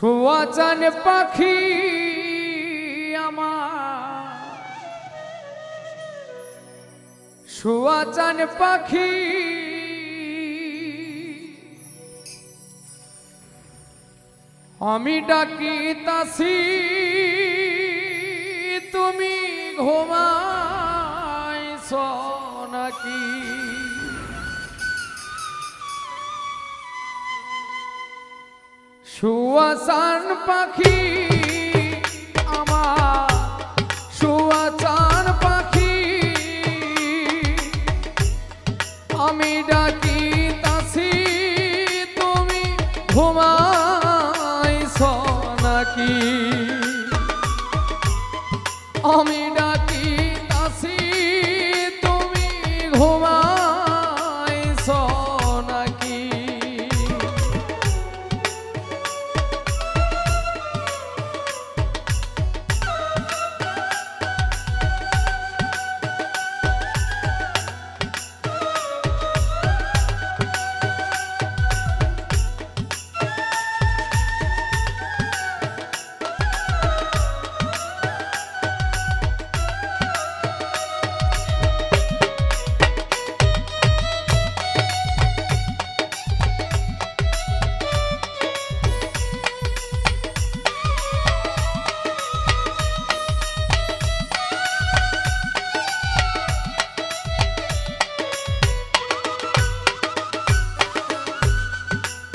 শোয়াচান পাখি আমার। পাখি। আমি ডাকি তাসি তুমি ঘুমাইছ নাকি? সুয়াসান পাখি আমার সুয়াসান পাখি। আমি ডাকি তুমি নাকি? আমি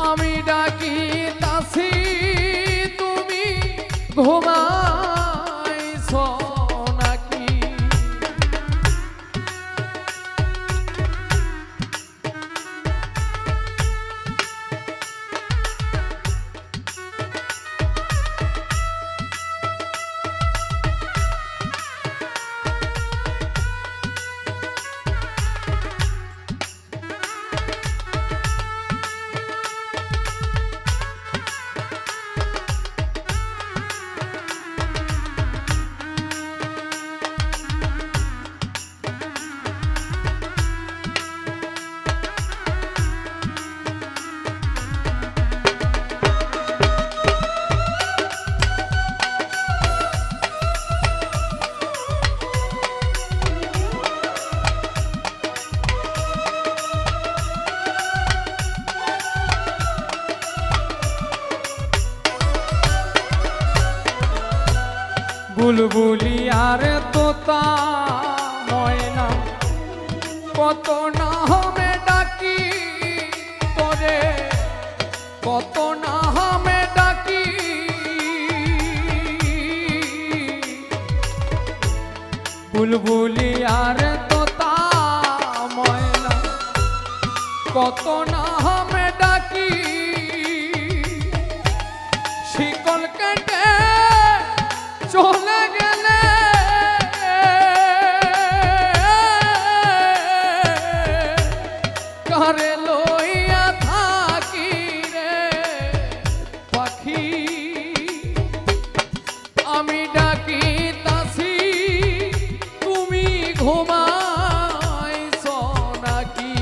আমি ডাকি তাসি তুমি ঘুমাইছ বুলবুলি আর তোতা ময়না কত না হবে ডাকি তোরে, কত না হবে ডাকি। বুলবুলি আর তোতা ময়না কত না হবে ডাকি, শিকল কেটে চলে গেলে। কারে লইয়া থাকি রে পাখি? আমি ডাকি তাসি তুমি ঘুমাইছ নাকি?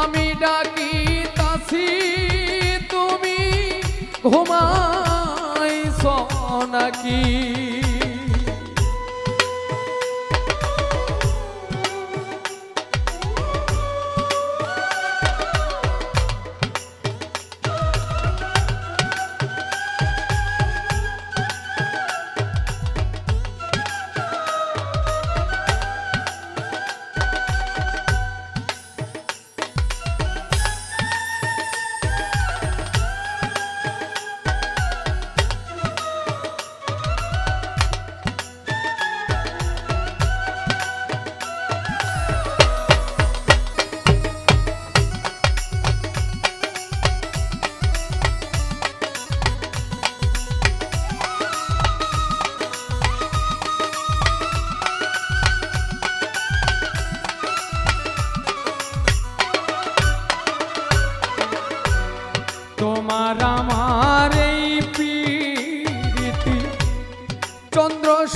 আমি ডাকি aqui.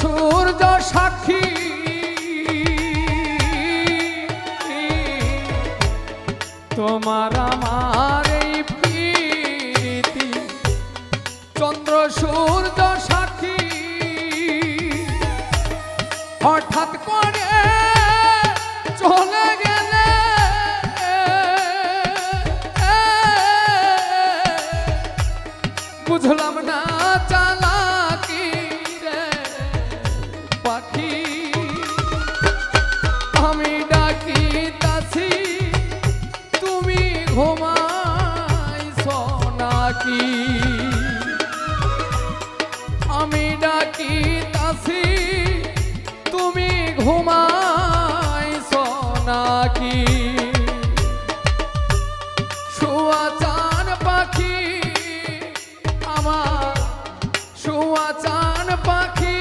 সূর্য সাক্ষী। তোমার আমার আমি ডাকি তাছি তুমি ঘুমাইছ নাকি শুয়া চান পাখি, আমার শুয়া চান পাখি।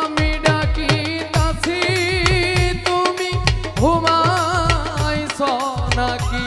আমি ডাকি তাছি তুমি ঘুমাইছ নাকি